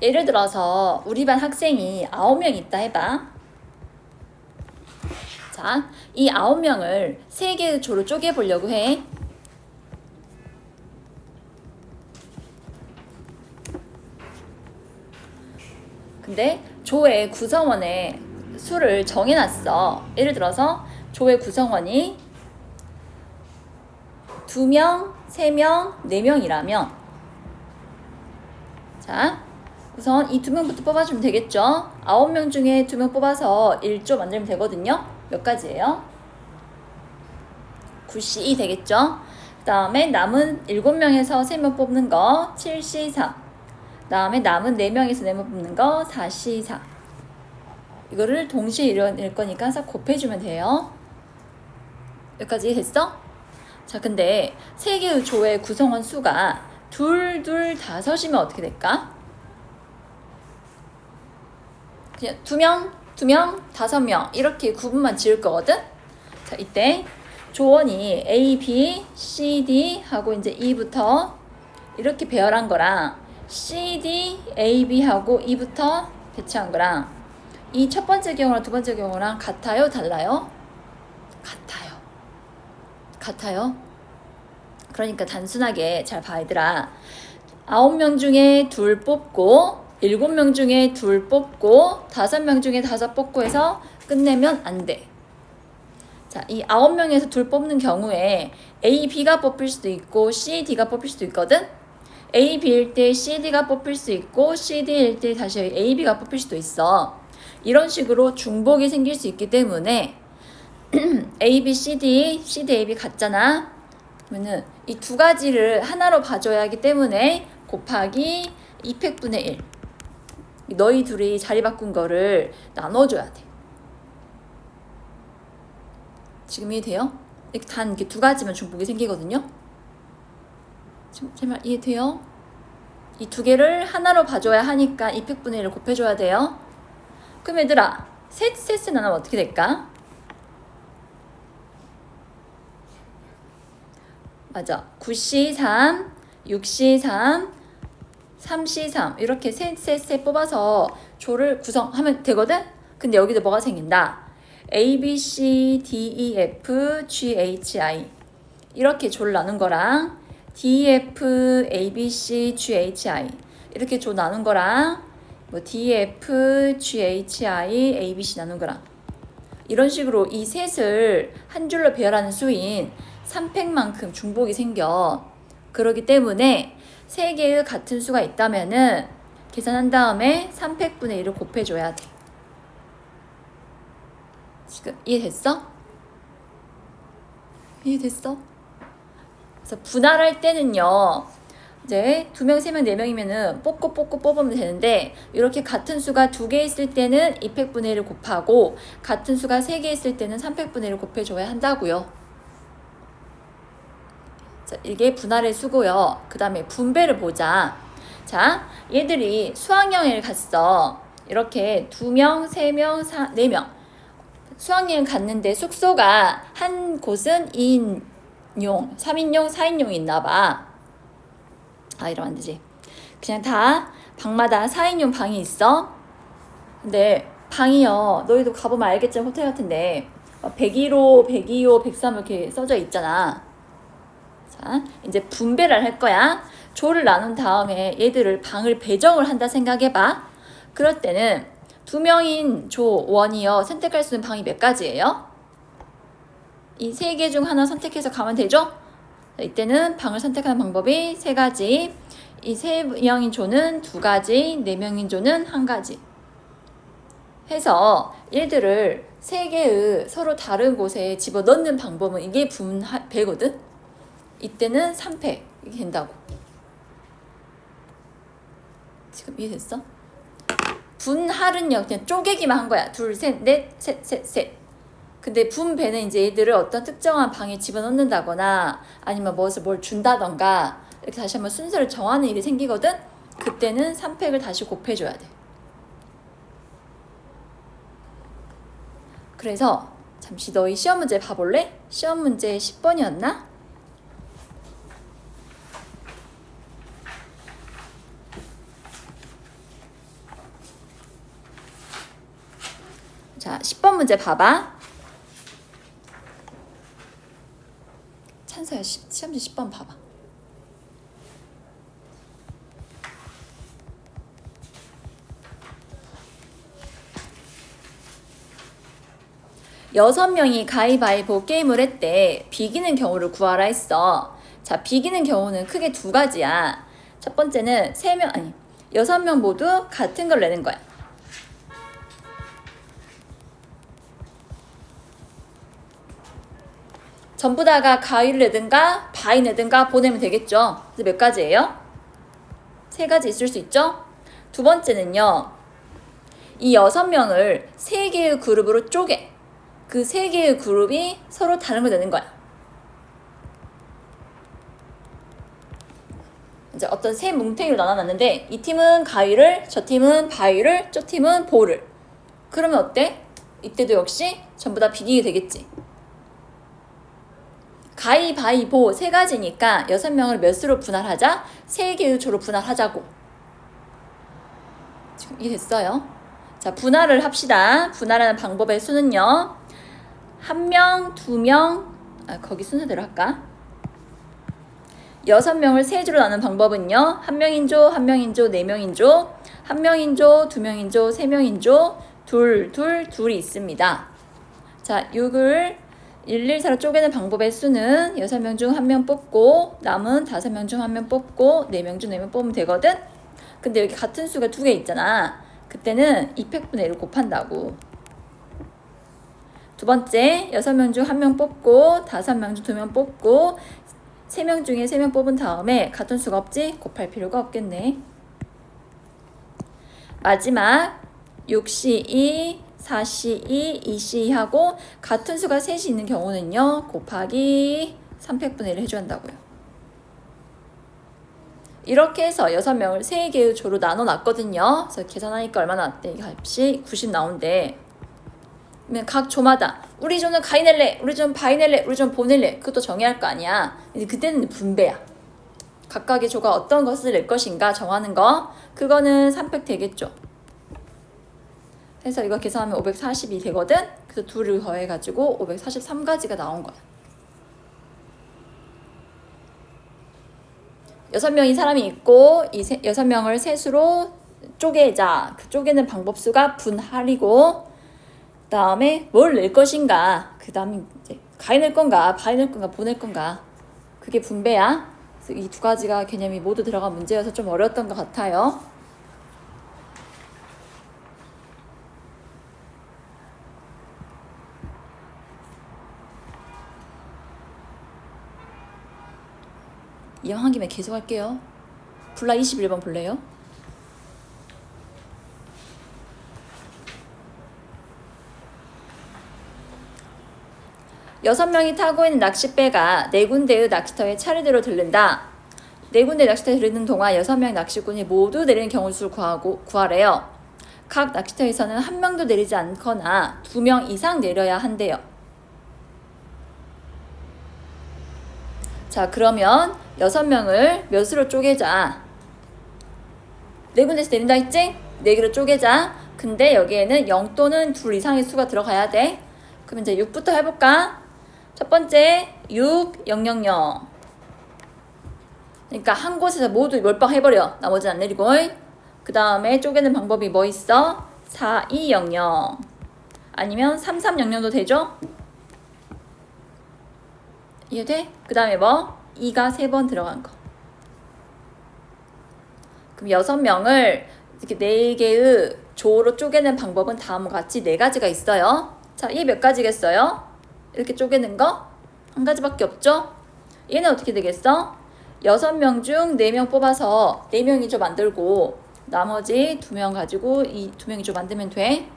예를 들어서 우리 반 학생이 9명 있다 해봐. 자, 이 9명을 세 개의 조로 쪼개 보려고 해. 근데 조의 구성원의 수를 정해놨어. 예를 들어서 조의 구성원이 두 명, 세 명, 네 명이라면 자, 우선 이 두 명부터 뽑아주면 되겠죠? 아홉 명 중에 두 명 뽑아서 1조 만들면 되거든요. 몇 가지예요? 9C 되겠죠? 그 다음에 남은 7명에서 3명 뽑는 거 7C3 다음에 남은 4명에서 4명 뽑는 거 4C4 이거를 동시에 이뤄낼 거니까 싹 곱해주면 돼요. 여기까지 됐어? 자, 근데 세 개의 조의 구성원 수가 둘, 둘, 다섯이면 어떻게 될까? 그냥 두 명, 두 명, 다섯 명 이렇게 구분만 지을 거거든? 자, 이때 조원이 A, B, C, D 하고 이제 E부터 이렇게 배열한 거랑 C, D, A, B 하고 E부터 배치한 거랑 이 첫 번째 경우랑 두 번째 경우랑 같아요? 달라요? 같아요. 같아요. 그러니까 단순하게 잘 봐, 얘들아. 아홉 명 중에 둘 뽑고, 일곱 명 중에 둘 뽑고, 다섯 명 중에 다섯 뽑고 해서 끝내면 안 돼. 자, 이 아홉 명에서 둘 뽑는 경우에 A, B가 뽑힐 수도 있고, C, D가 뽑힐 수도 있거든? A, B일 때 C, D가 뽑힐 수 있고, C, D일 때 다시 A, B가 뽑힐 수도 있어. 이런 식으로 중복이 생길 수 있기 때문에 A, B, C, D, C, D, A, B 같잖아. 그러면은 이 두 가지를 하나로 봐줘야 하기 때문에 곱하기 2팩분의 1. 너희 둘이 자리 바꾼 거를 나눠줘야 돼. 지금 이해돼요? 단 이렇게 두 가지면 중복이 생기거든요. 제말 이해돼요? 이 두 개를 하나로 봐줘야 하니까 2팩분의 1을 곱해줘야 돼요. 그럼 얘들아, 셋, 셋을 나누면 어떻게 될까? 맞아. 9C3, 6C3, 3C3 이렇게 셋셋셋 뽑아서 조를 구성하면 되거든? 근데 여기도 뭐가 생긴다? A, B, C, D, E, F, G, H, I 이렇게 조를 나눈 거랑 D, F, A, B, C, G, H, I 이렇게 조 나눈 거랑 뭐 D, F, G, H, I, A, B, C 나눈 거랑 이런 식으로 이 셋을 한 줄로 배열하는 수인 3팩만큼 중복이 생겨. 그러기 때문에 세 개의 같은 수가 있다면은 계산한 다음에 3팩분의 1을 곱해줘야 돼. 지금 이해됐어? 이해됐어? 그래서 분할할 때는요. 이제 두 명, 세 명, 네 명이면은 뽑고 뽑고 뽑으면 되는데 이렇게 같은 수가 두 개 있을 때는 2팩분의 1을 곱하고 같은 수가 세 개 있을 때는 3팩분의 1을 곱해줘야 한다고요. 자, 이게 분할의 수고요. 그 다음에 분배를 보자. 자, 얘들이 수학여행을 갔어. 이렇게 두 명, 세 명, 사, 네 명. 수학여행 갔는데 숙소가 한 곳은 2인용, 3인용, 4인용이 있나 봐. 아, 이러면 안 되지. 그냥 다 방마다 4인용 방이 있어. 근데 방이요. 너희도 가보면 알겠지만 호텔 같은데 101호, 102호, 103 이렇게 써져 있잖아. 자, 이제 분배를 할 거야. 조를 나눈 다음에 얘들을 방을 배정을 한다 생각해봐. 그럴 때는 두 명인 조 원이요. 선택할 수 있는 방이 몇 가지예요? 이 세 개 중 하나 선택해서 가면 되죠? 자, 이때는 방을 선택하는 방법이 세 가지. 이 세 명인 조는 두 가지, 네 명인 조는 한 가지. 해서 얘들을 세 개의 서로 다른 곳에 집어 넣는 방법은 이게 분배거든? 이때는 3패 이게 된다고. 지금 이해됐어? 분할은요 그냥 쪼개기만 한 거야. 둘, 셋, 넷, 셋, 셋, 셋. 근데 분배는 이제 얘들을 어떤 특정한 방에 집어넣는다거나 아니면 무엇을 뭘 준다던가 이렇게 다시 한번 순서를 정하는 일이 생기거든? 그때는 3팩을 다시 곱해줘야 돼. 그래서 잠시 너희 시험 문제 봐볼래? 시험 문제 10번이었나? 자, 10번 문제 봐봐. 찬서야, 10, 시험지 10번 봐봐. 여섯 명이 가위바위보 게임을 했대. 비기는 경우를 구하라 했어. 자, 비기는 경우는 크게 두 가지야. 첫 번째는 세 명, 아니, 여섯 명 모두 같은 걸 내는 거야. 전부 다가 가위를 내든가 바위 내든가 보내면 되겠죠. 그래서 몇 가지예요? 세 가지 있을 수 있죠. 두 번째는요. 이 여섯 명을 세 개의 그룹으로 쪼개. 그 세 개의 그룹이 서로 다른 걸 내는 거야. 이제 어떤 세 뭉탱이로 나눠놨는데 이 팀은 가위를, 저 팀은 바위를, 저 팀은 볼을. 그러면 어때? 이때도 역시 전부 다 비기게 되겠지. 가위바위보 세 가지니까 여섯 명을 몇 수로 분할하자? 세 개의 조로 분할하자고. 지금 이해됐어요? 자, 분할을 합시다. 분할하는 방법의 수는요. 한 명, 두 명, 아, 거기 순서대로 할까? 여섯 명을 세 조로 나눈 방법은요. 한 명인 조, 한 명인 조, 네 명인 조, 한 명인 조, 두 명인 조, 세 명인 조, 둘, 둘, 둘이 있습니다. 자, 6을 114로 쪼개는 방법의 수는 6명 중한명 뽑고 남은 5명 중한명 뽑고 4명 중 4명 뽑으면 되거든? 근데 여기 같은 수가 두 개 있잖아. 그때는 200분의 1을 곱한다고. 두 번째, 6명 중한명 뽑고 5명 중 2명 뽑고 3명 중에 3명 뽑은 다음에 같은 수가 없지? 곱할 필요가 없겠네. 마지막 6C2, 4C2, 2C2하고 같은 수가 셋이 있는 경우는요. 곱하기 300분의 1을 해줘야 한다고요. 이렇게 해서 6명을 3개의 조로 나눠 놨거든요. 그래서 계산하니까 얼마나 났대? 이 값이 90 나온대. 그러면 각 조마다 우리 조는 가위 낼래, 우리 조는 바위 낼래, 우리 조는 보 낼래. 그것도 정해야 할 거 아니야. 이제 그때는 분배야. 각각의 조가 어떤 것을 낼 것인가 정하는 거. 그거는 300 되겠죠. 해서 이거 계산하면 540이 되거든. 그래서 둘을 더해가지고 543가지가 나온 거야. 여섯 명이 사람이 있고 이 세- 여섯 명을 셋으로 쪼개자. 그 쪼개는 방법 수가 분할이고 그 다음에 뭘 낼 것인가. 그 다음에 이제 가위 낼 건가, 바위 낼 건가, 보낼 건가. 그게 분배야. 그래서 이두 가지가 개념이 모두 들어간 문제여서 좀 어려웠던 것 같아요. 이왕 한 김에 계속 할게요. 불라 21번 볼래요? 여섯 명이 타고 있는 낚싯배가 네 군데의 낚시터에 차례대로 들른다. 네 군데 낚시터에 들르는 동안 여섯 명 낚시꾼이 모두 내리는 경우 수를 구하고 구하래요. 각 낚시터에서는 한 명도 내리지 않거나 두 명 이상 내려야 한대요. 자, 그러면 여섯 명을 몇으로 쪼개자. 네 군데서 내린다 했지? 네 개로 쪼개자. 근데 여기에는 0 또는 둘 이상의 수가 들어가야 돼. 그럼 이제 6부터 해볼까? 첫 번째, 6, 0, 0, 0. 그러니까 한 곳에서 모두 몰빵 해버려. 나머지는 안 내리고. 그 다음에 쪼개는 방법이 뭐 있어? 4, 2, 0, 0. 아니면 3, 3, 0, 0도 되죠? 이해돼? 그 다음에 뭐? 2가 세번 들어간 거. 그럼 여섯 명을 이렇게 네 개의 조로 쪼개는 방법은 다음과 같이 네 가지가 있어요. 자, 이게 몇 가지겠어요? 이렇게 쪼개는 거? 한 가지밖에 없죠? 얘는 어떻게 되겠어? 여섯 명중네명 뽑아서 네 명이 조 만들고 나머지 두명 가지고 이두 명이 조 만들면 돼.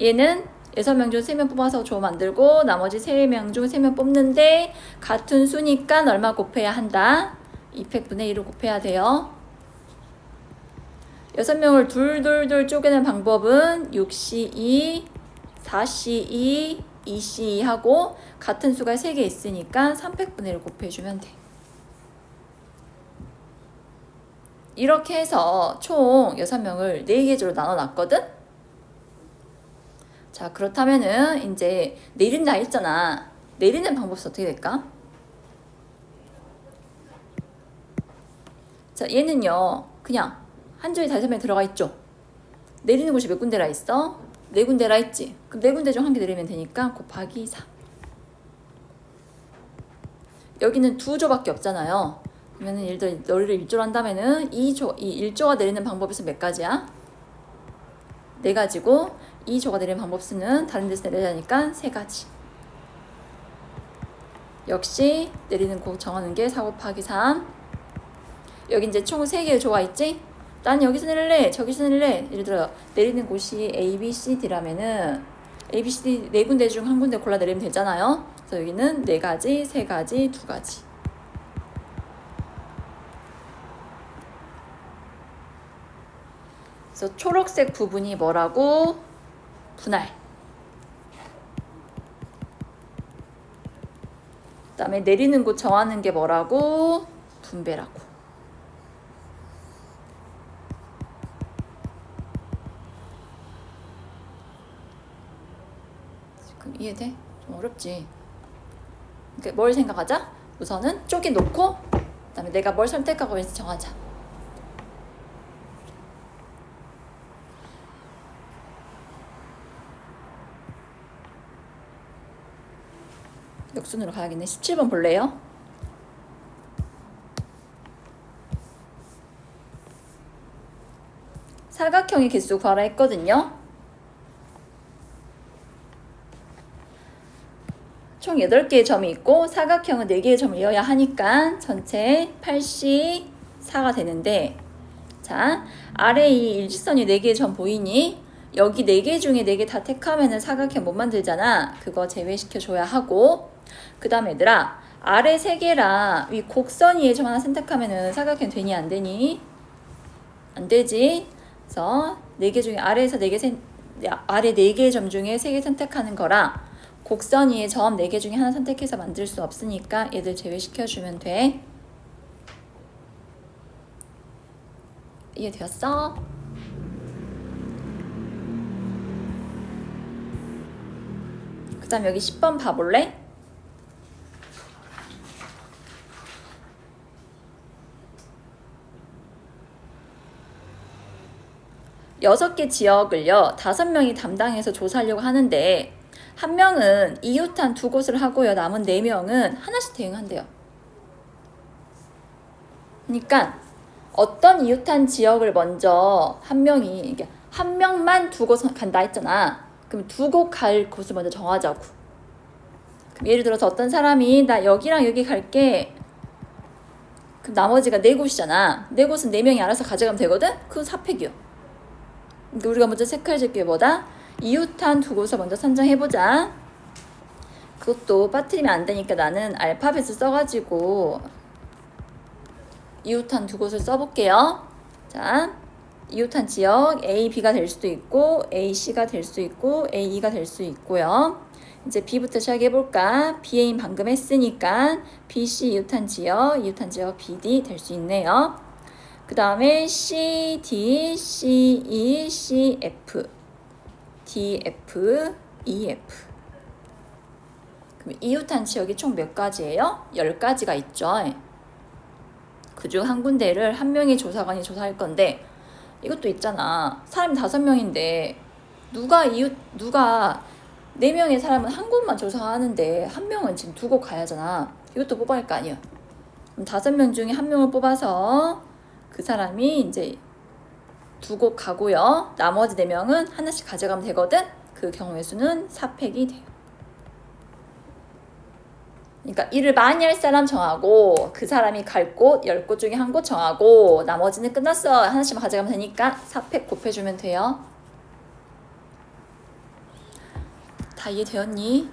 얘는 여섯 명 중 세 명 뽑아서 조 만들고 나머지 세 명 중 세 명 뽑는데 같은 수니까 얼마 곱해야 한다? 200분의 1을 곱해야 돼요. 여섯 명을 둘둘둘 쪼개는 방법은 6C2, 4C2, 2C2 하고 같은 수가 3개 있으니까 300분의 1을 곱해주면 돼. 이렇게 해서 총 6명을 4개 조로 나눠 놨거든? 자, 그렇다면은 이제 내린다 했잖아. 내리는 방법은 어떻게 될까? 자, 얘는요. 그냥 한 줄이 다섯 명 들어가 있죠. 내리는 곳이 몇 군데라 있어? 네 군데라 있지. 그럼 네 군데 중 한 개 내리면 되니까 곱하기 3. 여기는 두 조밖에 없잖아요. 그러면은 예를 들어 너를 1조로 한다면은 이 조, 이 1조가 내리는 방법에서 몇 가지야? 네 가지고 이 조가 내리는 방법 수는 다른 데서 내려야 하니까 세 가지. 역시 내리는 곳 정하는 게 4 곱하기 3. 여기 이제 총 3개의 조가 있지? 난 여기서 내릴래, 저기서 내릴래. 예를 들어 내리는 곳이 A, B, C, D라면은 A, B, C, D 네 군데 중 한 군데 골라 내리면 되잖아요. 그래서 여기는 네 가지, 세 가지, 두 가지. 그래서 초록색 부분이 뭐라고? 분할. 그 다음에 내리는 곳 정하는 게 뭐라고? 분배라고. 지금 이해돼? 좀 어렵지. 그러니까 뭘 생각하자? 우선은 쪼개 놓고 그 다음에 내가 뭘 선택하고 해서 정하자. 역순으로 가야겠네. 17번 볼래요? 사각형의 개수 구하라 했거든요. 총 8개의 점이 있고 사각형은 4개의 점을 이어야 하니까 전체 84가 되는데 자 아래 이 일직선이 4개의 점 보이니? 여기 4개 중에 4개 다 택하면 사각형 못 만들잖아. 그거 제외시켜 줘야 하고 그 다음에 얘들아 아래 3개랑 위 곡선 위에 점 하나 선택하면 사각형 되니 안 되니? 안 되지. 그래서 4개 중에 아래에서 4개 선 아래 4개의 점 중에 3개 선택하는 거랑 곡선 위에 점 4개 중에 하나 선택해서 만들 수 없으니까 얘들 제외시켜 주면 돼. 이해되었어? 그 다음 여기 10번 봐볼래? 여섯 개 지역을요, 다섯 명이 담당해서 조사하려고 하는데, 한 명은 이웃한 두 곳을 하고요, 남은 네 명은 하나씩 대응한대요. 그러니까, 어떤 이웃한 지역을 먼저 한 명이, 한 명만 두 곳 간다 했잖아. 그럼 두 곳 갈 곳을 먼저 정하자고. 그럼 예를 들어서 어떤 사람이 나 여기랑 여기 갈게. 그럼 나머지가 네 곳이잖아. 네 곳은 네 명이 알아서 가져가면 되거든? 그건 사팩이요. 그러니까 우리가 먼저 체크해 줄 게 뭐다? 이웃한 두 곳을 먼저 선정해보자. 그것도 빠뜨리면 안 되니까 나는 알파벳을 써가지고 이웃한 두 곳을 써볼게요. 자, 이웃한 지역 A, B가 될 수도 있고 A, C가 될 수 있고 A, E가 될 수 있고요. 이제 B부터 시작해볼까? BA인 방금 했으니까 BC 이웃한 지역, 이웃한 지역 BD 될 수 있네요. 그 다음에 C, D, C, E, C, F, D, F, E, F. 그럼 이웃한 지역이 총 몇 가지예요? 10가지가 있죠. 그중 한 군데를 한 명의 조사관이 조사할 건데 이것도 있잖아. 사람이 다섯 명인데 누가 이웃 누가 네 명의 사람은 한 곳만 조사하는데 한 명은 지금 두곳 가야 하잖아. 이것도 뽑아야 할 거 아니야. 다섯 명 중에 한 명을 뽑아서 그 사람이 이제 두곳 가고요. 나머지 네 명은 하나씩 가져가면 되거든. 그 경우의 수는 4팩이 돼요. 그러니까 일을 많이 할 사람 정하고 그 사람이 갈 곳, 열 곳 중에 한 곳 정하고 나머지는 끝났어. 하나씩만 가져가면 되니까 4팩 곱해주면 돼요. 다 이해되었니?